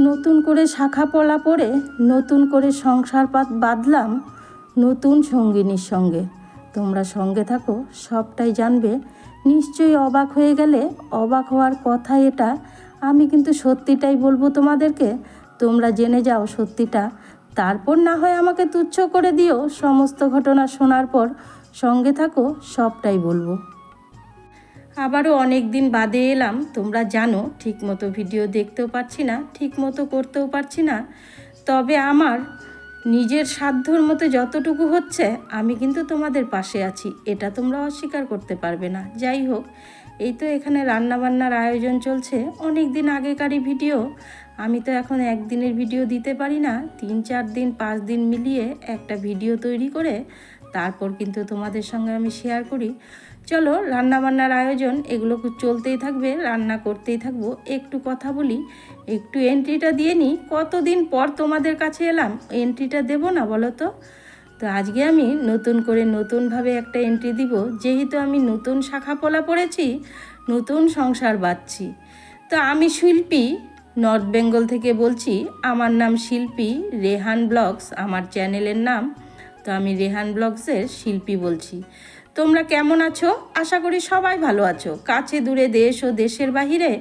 নতুন করে শাখা পলা পরে নতুন করে সংসার পাত বাঁধলাম নতুন সঙ্গিনীর সঙ্গে। তোমরা সঙ্গে থাকো, সবটাই জানবে। নিশ্চয়ই অবাক হয়ে গেলে অবাক হওয়ার কথা এটা। আমি কিন্তু সত্যিটাই বলব তোমাদেরকে, তোমরা জেনে যাও সত্যিটা। তারপর না হয় আমাকে তুচ্ছ করে দিও সমস্ত ঘটনা শোনার পর। সঙ্গে থাকো, সবটাই বলব। আবারও অনেক দিন বাদে এলাম, তোমরা জানো ঠিক মতো ভিডিও দেখতেও পারছি না ঠিক মতো করতেও পারছি না। তবে আমার নিজের সাধ্যর মতো যতটুকু হচ্ছে, আমি কিন্তু তোমাদের পাশে আছি, এটা তোমরা অস্বীকার করতে পারবে না। যাই হোক, এই তো এখানে রান্নাবান্নার আয়োজন চলছে। অনেক দিন আগেকারই ভিডিও, আমি তো এখন একদিনের ভিডিও দিতে পারি না, তিন চার দিন, পাঁচ দিন মিলিয়ে একটা ভিডিও তৈরি করে, তারপর কিন্তু তোমাদের সঙ্গে আমি শেয়ার করি। চলো রান্নাবান্নার আয়োজন, এগুলো চলতেই থাকবে, রান্না করতেই থাকব। একটু কথা বলি, একটু এন্ট্রিটা দিয়ে নিই। কতদিন পর তোমাদের কাছে এলাম? এন্ট্রিটা দেবো না বলো তো? তো আজকে আমি নতুন করে নতুনভাবে একটা এন্ট্রি দিব। যেহেতু আমি নতুন শাখা পোলা পড়েছি, নতুন সংসার বাঁধছি। তো আমি শিল্পী নর্থ বেঙ্গল থেকে বলছি, আমার নাম শিল্পী রেহান ব্লগস, আমার চ্যানেলের নাম। তো আমি রেহান ব্লগসের শিল্পী বলছি। তোমরা কেমন আছো? আশা করি সবাই ভালো আছো। কাছে দূরে দেশ ও দেশের বাহিরে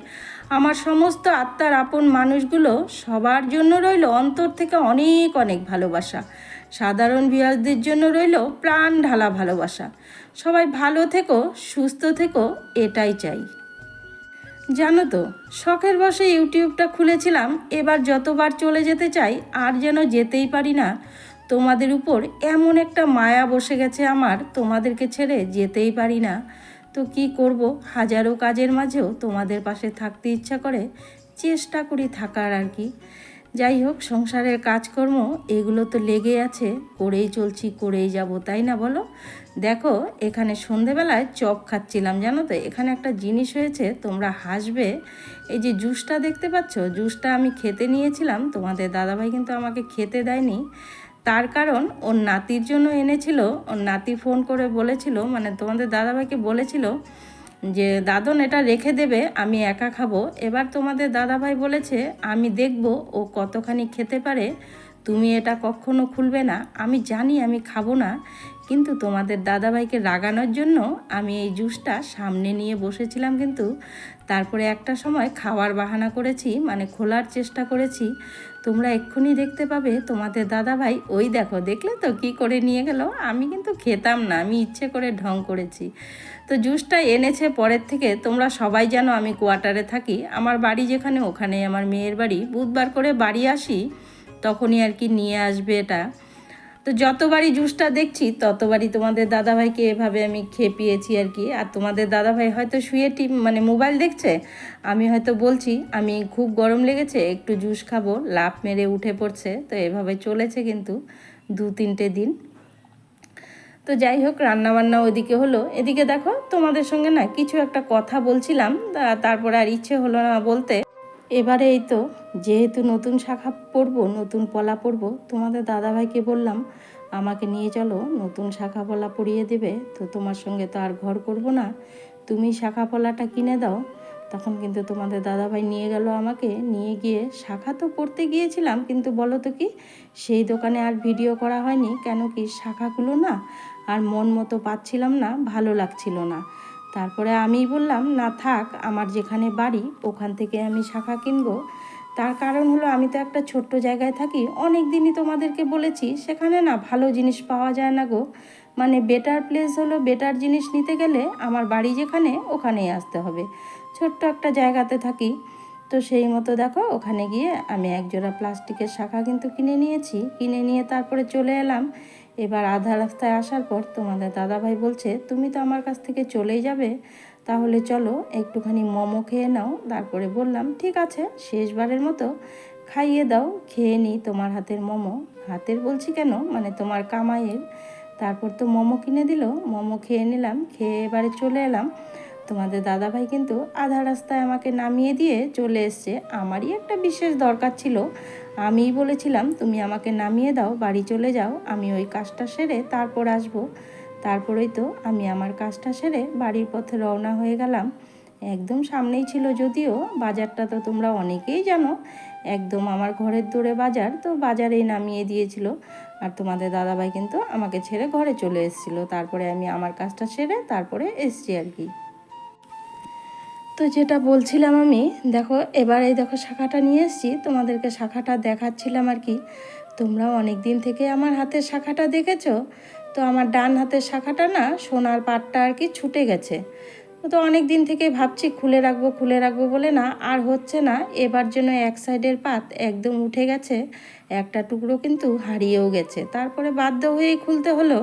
আমার সমস্ত আত্মার আপন মানুষগুলো সবার জন্য রইল অন্তর থেকে অনেক অনেক ভালোবাসা। সাধারণ ভিউয়ারদের জন্য রইল প্রাণ ঢালা ভালোবাসা। সবাই ভালো থেকো, সুস্থ থেকো, এটাই চাই। জানো তো, শখের বসে ইউটিউবটা খুলেছিলাম, এবার যতবার চলে যেতে চাই, আর যেন যেতেই পারি না তোমাদের উপর এমন একটা মায়া বসে গেছে আমার, তোমাদেরকে ছেড়ে যেতেই পারি না। তো কি করব? হাজারো কাজের মাঝেও তোমাদের পাশে থাকতে ইচ্ছা করে চেষ্টা করি থাকার আর কি। যাই হোক, সংসারের কাজকর্ম এগুলো তো লেগে আছে, করেই চলছি, করেই যাব, তাই না বলো? দেখো, এখানে সন্ধেবেলায় চপ খাচ্ছিলাম, জানো তো? এখানে একটা জিনিস হয়েছে, তোমরা হাসবে। এই যে জুসটা দেখতে পাচ্ছ? জুসটা আমি খেতে নিয়েছিলাম, তোমাদের দাদাভাই কিন্তু আমাকে খেতে দেয়নি। তার কারণ ওর নাতির জন্য এনেছিল, ওর নাতি ফোন করে বলেছিল মানে তোমাদের দাদাভাইকে বলেছিল যে, দাদন, এটা রেখে দেবে, আমি একা খাব। এবার তোমাদের দাদাভাই বলেছে, আমি দেখব ও কতখানি খেতে পারে, তুমি এটা কখনো খুলবে না। আমি জানি আমি খাব না কিন্তু তোমাদের দাদাভাইকে রাগানোর জন্য আমি এই জুসটা সামনে নিয়ে বসেছিলাম কিন্তু তারপরে একটা সময় খাওয়ার বাহানা করেছি মানে খোলার চেষ্টা করেছি। তোমরা এক্ষুনি দেখতে পাবে তোমাদের দাদাভাই, ওই দেখো, দেখলে তো কি করে নিয়ে গেল? আমি কিন্তু খেতাম না, আমি ইচ্ছে করে ঢং করেছি। তো জুসটা এনেছে পরের থেকে, তোমরা সবাই জানো আমি কোয়ার্টারে থাকি। আমার বাড়ি যেখানে ওখানে আমার মেয়ের বাড়ি। বুধবার করে বাড়ি আসি, তখনই আর কি নিয়ে আসবে এটা। তো যতবারই জুসটা দেখছি, ততবারই তোমাদের দাদাভাইকে এভাবে আমি খেপিয়েছি আর কি। আর তোমাদের দাদাভাই হয়তো শুয়ে টিম মানে মোবাইল দেখছে, আমি হয়তো বলছি, আমি খুব গরম লেগেছে, একটু জুস খাব। লাভ মেরে উঠে পড়ছে, তো এভাবে চলেছে কিন্তু দু তিনটে দিন। তো যাই হোক, রান্নাবান্না ওইদিকে হলো। এদিকে দেখো, তোমাদের সঙ্গে না কিছু একটা কথা বলছিলাম তারপরে আর ইচ্ছে হলো না বলতে। এবারে এই তো, যেহেতু নতুন শাখা পড়ব, নতুন পলা পড়ব, তোমাদের দাদাভাইকে বললাম, আমাকে নিয়ে চলো, নতুন শাখা পলা পরিয়ে দেবে, তো তোমার সঙ্গে তো আর ঘর করব না। তুমি শাখা পলাটা কিনে দাও। তখন কিন্তু তোমাদের দাদাভাই নিয়ে গেল আমাকে, নিয়ে গিয়ে শাখা তো পড়তে গিয়েছিলাম, কিন্তু বলো তো কি, সেই দোকানে আর ভিডিও করা হয়নি, কেন কি শাখাগুলো না, আর মন মতো পাচ্ছিলাম না, ভালো লাগছিল না। তারপরে আমি বললাম, না থাক, আমার যেখানে বাড়ি, ওখান থেকে আমি শাখা কিনবো। তার কারণ হলো, আমি তো একটা ছোট্ট জায়গায় থাকি, অনেক দিনই তোমাদেরকে বলেছি, সেখানে না ভালো জিনিস পাওয়া যায় না গো। মানে বেটার প্লেস হলো বেটার জিনিস নিতে গেলে আমার বাড়ি যেখানে, ওখানেই আসতে হবে। ছোট্ট একটা জায়গাতে থাকি। তো সেই মতো দেখো, ওখানে গিয়ে আমি একজোড়া প্লাস্টিকের শাখা কিন্তু কিনে নিয়েছি। কিনে নিয়ে তারপরে চলে এলাম। এবার আধা রাস্তায় আসার পর তোমাদের দাদাভাই বলছে, তুমি তো আমার কাছ থেকে চলেই যাবে, তাহলে চলো একটুখানি মোমো খেয়ে নাও। তারপরে বললাম, ঠিক আছে, শেষবারের মতো খাইয়ে দাও, খেয়ে নিই তোমার হাতের মোমো। হাতের বলছি কেন? মানে তোমার কামাইয়ের। তারপর তো মোমো কিনে দিল, মোমো খেয়ে নিলাম, খেয়ে এবারে চলে এলাম। তোমাদের দাদাভাই কিন্তু আধা রাস্তায় আমাকে নামিয়ে দিয়ে চলে এসছে। আমারই একটা বিশেষ দরকার ছিল। আমিই বলেছিলাম, তুমি আমাকে নামিয়ে দাও, বাড়ি চলে যাও, আমি ওই কাজটা সেরে তারপর আসব। তারপরেই তো আমি আমার কাজটা সেরে বাড়ির পথে রওনা হয়ে গেলাম। একদম সামনেই ছিল যদিও, বাজারটা তো তোমরা অনেকেই জানো। একদম আমার ঘরের দূরে বাজার, তো বাজারেই নামিয়ে দিয়েছিল। আর তোমাদের দাদাভাই কিন্তু আমাকে ছেড়ে ঘরে চলে এসেছিল। তারপরে আমি আমার কাজটা সেরে তারপরে এসছি আর কি। তো যেটা বলছিলাম আমি, দেখো, এবার এই দেখো শাখাটা নিয়ে এসেছি, তোমাদেরকে শাখাটা দেখাচ্ছিলাম আর কি। তোমরাও অনেক দিন থেকে আমার হাতের শাখাটা দেখেছ? তো আমার ডান হাতের শাখাটা না, সোনার পাটটা আর কি ছুটে গেছে। তো অনেক দিন থেকে ভাবছি খুলে রাখব খুলে রাখব বলে না, আর হচ্ছে না, এবার যেন এক সাইডের পাত একদম উঠে গেছে, একটা টুকরো কিন্তু হারিয়েও গেছে। তারপরে বাধ্য হয়েই খুলতে হলো।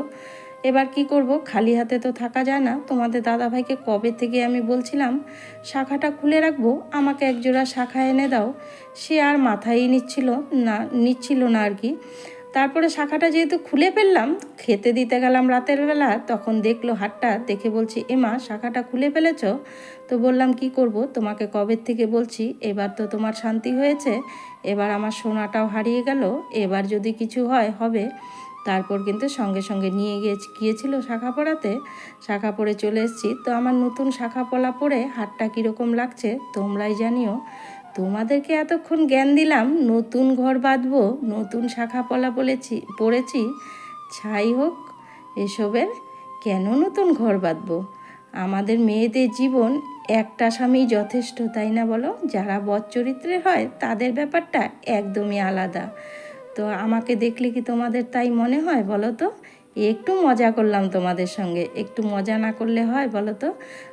এবার কি করব? খালি হাতে তো থাকা যায় না। তোমাদের দাদাভাইকে কবে থেকে আমি বলছিলাম, শাখাটা খুলে রাখব, আমাকে একজোড়া শাখা এনে দাও। সে আর মাথায়ই নিচ্ছিল না নিচ্ছিল না আর কি। তারপরে শাখাটা যেহেতু খুলে ফেললাম, খেতে দিতে গেলাম রাতের বেলা, তখন দেখল হাটটা দেখে বলছি, এমা, শাখাটা খুলে ফেলেছ? তো বললাম, কি করব? তোমাকে কবের থেকে বলছি? এবার তো তোমার শান্তি হয়েছে। এবার আমার সোনাটাও হারিয়ে গেল। এবার যদি কিছু হয়, হবে। তারপর কিন্তু সঙ্গে সঙ্গে নিয়ে গিয়ে গিয়েছিল শাখা পড়াতে। শাখা পড়ে চলে এসেছি। তো আমার নতুন শাখা পলা পরে হাটটা কীরকম লাগছে তোমরাই জানিও। তোমাদেরকে এতক্ষণ জ্ঞান দিলাম, নতুন ঘর বাঁধবো, নতুন শাখা পলা বলেছি, পড়েছি। ছাই হোক, এসবের কেন নতুন ঘর বাঁধবো? আমাদের মেয়েদের জীবন একটা স্বামী যথেষ্ট, তাই না বলো? যারা বদ চরিত্রের হয়, তাদের ব্যাপারটা একদমই আলাদা। তো আমাকে দেখলে কি তোমাদের তাই মনে হয় বলো তো? একটু মজা করলাম তোমাদের সঙ্গে। একটু মজা না করলে হয় বলো তো?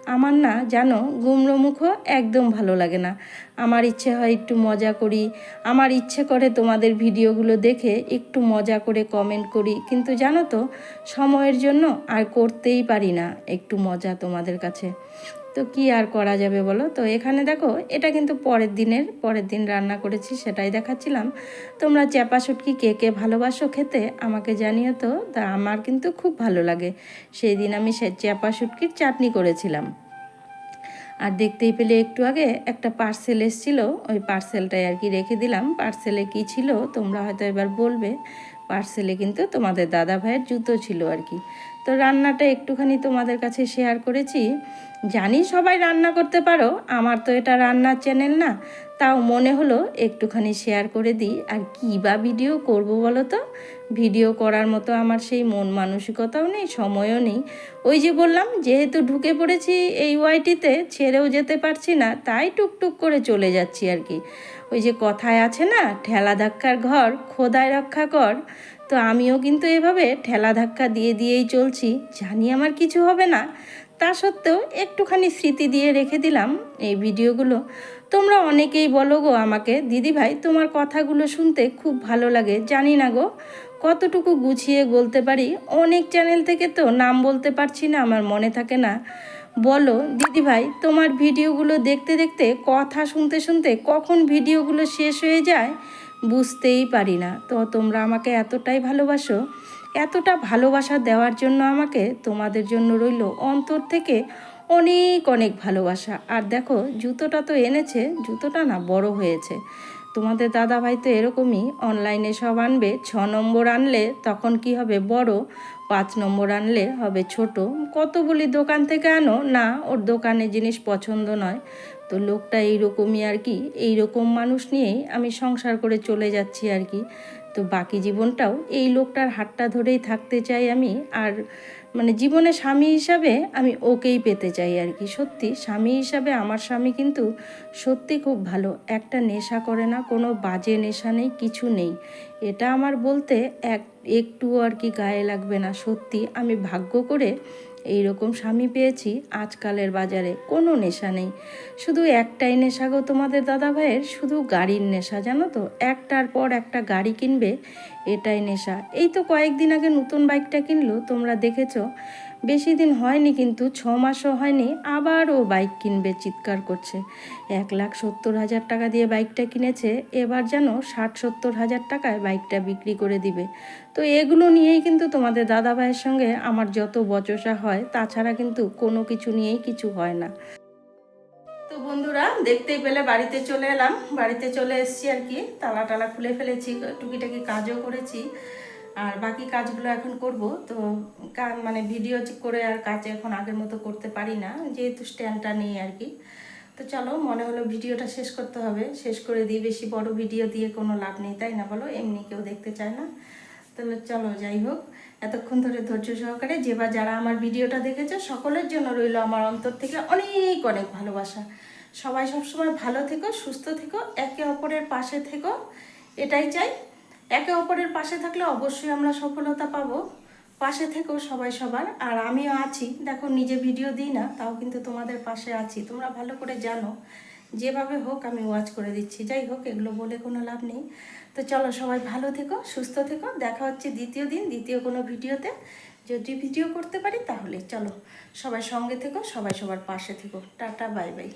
আমার না জানো গুমড়ো মুখও একদম ভালো লাগে না। আমার ইচ্ছে হয় একটু মজা করি। আমার ইচ্ছে করে তোমাদের ভিডিওগুলো দেখে একটু মজা করে কমেন্ট করি। কিন্তু জানো তো, সময়ের জন্য আর করতেই পারি না একটু মজা তোমাদের কাছে। তো কি আর করা যাবে বলো? তো এখানে দেখো, এটা কিন্তু পরের দিনের, পরের দিন রান্না করেছি, সেটাই দেখাচ্ছিলাম। তোমরা চ্যাপা শুটকি কে কে ভালোবাসো খেতে আমাকে জানিও তো, তা আমার কিন্তু খুব ভালো লাগে। সেই দিন আমি সে চ্যাপা শুটকির চাটনি করেছিলাম। আর দেখতেই পেলে একটু আগে একটা পার্সেল এসেছিল, ওই পার্সেলটাই আর কি রেখে দিলাম। পার্সেলে কি ছিল তোমরা হয়তো এবার বলবে, পার্সেলে কিন্তু তোমাদের দাদা ভাইয়ের জুতো ছিল আর কি। তো রান্নাটা একটুখানি তোমাদের কাছে শেয়ার করেছি। জানি সবাই রান্না করতে পারো, আমার তো এটা রান্নার চ্যানেল না, তাও মনে হলো একটুখানি শেয়ার করে দিই। আর কী বা ভিডিও করব বলো তো? ভিডিও করার মতো আমার সেই মন মানসিকতাও নেই, সময়ও নেই। ওই যে বললাম, যেহেতু ঢুকে পড়েছি এই ওয়াইটিতে ছেড়েও যেতে পারছি না, তাই টুকটুক করে চলে যাচ্ছি আর কি। ওই যে কথায় আছে না, ঠেলা ধাক্কার ঘর খোদায় রক্ষা কর। তো আমিও কিন্তু এভাবে ঠেলা ধাক্কা দিয়ে দিয়েই চলছি, জানি আমার কিছু হবে না। তা সত্ত্বেও একটুখানি স্মৃতি দিয়ে রেখে দিলাম এই ভিডিওগুলো। তোমরা অনেকেই বলো গো আমাকে দিদি ভাই তোমার কথাগুলো শুনতে খুব ভালো লাগে, জানি না গো। কতটুকু গুছিয়ে বলতে পারি? অনেক চ্যানেল থেকে তো নাম বলতে পারছি না, আমার মনে থাকে না। বলো দিদি ভাই তোমার ভিডিওগুলো দেখতে দেখতে, কথা শুনতে শুনতে কখন ভিডিওগুলো শেষ হয়ে যায়? বুঝতেই পারি না। তো তোমরা আমাকে এতটাই ভালোবাসো, এতটা ভালোবাসা দেওয়ার জন্য আমাকে তোমাদের জন্য রইল অন্তর থেকে অনেক অনেক ভালোবাসা। আর দেখো, জুতোটা তো এনেছে, জুতোটা না বড় হয়েছে। তোমাদের দাদা ভাই তো এরকমই অনলাইনে সব আনবে, ছ নম্বর আনলে তখন কি হবে বড়, পাঁচ নম্বর আনলে হবে ছোট। কতগুলি দোকান থেকে আনো, না, ওর দোকানে জিনিস পছন্দ নয়। তো লোকটা এইরকমই আর কি, এইরকম মানুষ নিয়েই আমি সংসার করে চলে যাচ্ছি আর কি। তো বাকি জীবনটাও এই লোকটার হাতটা ধরেই থাকতে চাই আমি আর মানে জীবনে স্বামী হিসাবে আমি ওকেই পেতে চাই আর কি, সত্যি। স্বামী হিসাবে আমার স্বামী কিন্তু সত্যি খুব ভালো, একটা নেশা করে না, কোনো বাজে নেশা নেই, কিছু নেই। এটা আমার বলতে এক একটু আর কি গায়ে লাগবে না, সত্যি। আমি ভাগ্য করে এই রকম স্বামী পেয়েছি, আজকালের বাজারে কোনো নেশা নেই। শুধু একটাই নেশা গো তোমাদের দাদা ভাইয়ের শুধু গাড়ির নেশা, জানো তো? একটার পর একটা গাড়ি কিনবে, এটাই নেশা। এই তো কয়েকদিন আগে নতুন বাইকটা কিনলো, তোমরা দেখেছ? বেশি দিন হয়নি কিন্তু ছ মাসও হয়নি আবার ও বাইক কিনবে চিৎকার করছে। এক লাখ সত্তর হাজার টাকা দিয়ে বাইকটা কিনেছে, এবার যেন ষাট সত্তর হাজার টাকায় বাইকটা বিক্রি করে দিবে। তো এগুলো নিয়েই কিন্তু তোমাদের দাদা ভাইয়ের সঙ্গে আমার যত বচসা হয়, তাছাড়া কিন্তু কোনো কিছু নিয়েই কিছু হয় না। তো বন্ধুরা, দেখতেই পেলে বাড়িতে চলে এলাম। বাড়িতে চলে এসেছি আর কি, তালা টালা খুলে ফেলেছি, টুকিটাকি কাজও করেছি। আর বাকি কাজগুলো এখন করব। তো মানে ভিডিও করে আর কাজ এখন আগের মতো করতে পারি না, যেহেতু স্ট্যান্ডটা নেই আর কি। তো চলো, মনে হলো ভিডিওটা শেষ করতে হবে। শেষ করে দিই, বেশি বড় ভিডিও দিয়ে কোনো লাভ নেই, তাই না বলো? এমনি কেউ দেখতে চায় না। তাহলে চলো, যাই হোক। এতক্ষণ ধরে ধৈর্য সহকারে যে বা যারা আমার ভিডিওটা দেখেছে, সকলের জন্য রইল আমার অন্তর থেকে অনেক অনেক ভালোবাসা। সবাই সবসময় ভালো থেকো, সুস্থ থেকো, একে অপরের পাশে থেকো। এটাই চাই। একে অপরের পাশে থাকলে অবশ্যই আমরা সফলতা পাবো। পাশে থেকেও সবাই সবার। আর আমিও আছি। দেখো, নিজে ভিডিও দিই না, তাও কিন্তু তোমাদের পাশে আছি। তোমরা ভালো করে জানো। যেভাবে হোক আমি ওয়াচ করে দিচ্ছি। যাই হোক, এগুলো বলে কোনো লাভ নেই। তো চলো, সবাই ভালো থেকো, সুস্থ থেকো। দেখা হচ্ছে দ্বিতীয় দিন, দ্বিতীয় কোনো ভিডিওতে। যদি ভিডিও করতে পারি, তাহলে চলো, সবাই সঙ্গে থেকো, সবাই সবার পাশে থেকো। Tata bye bye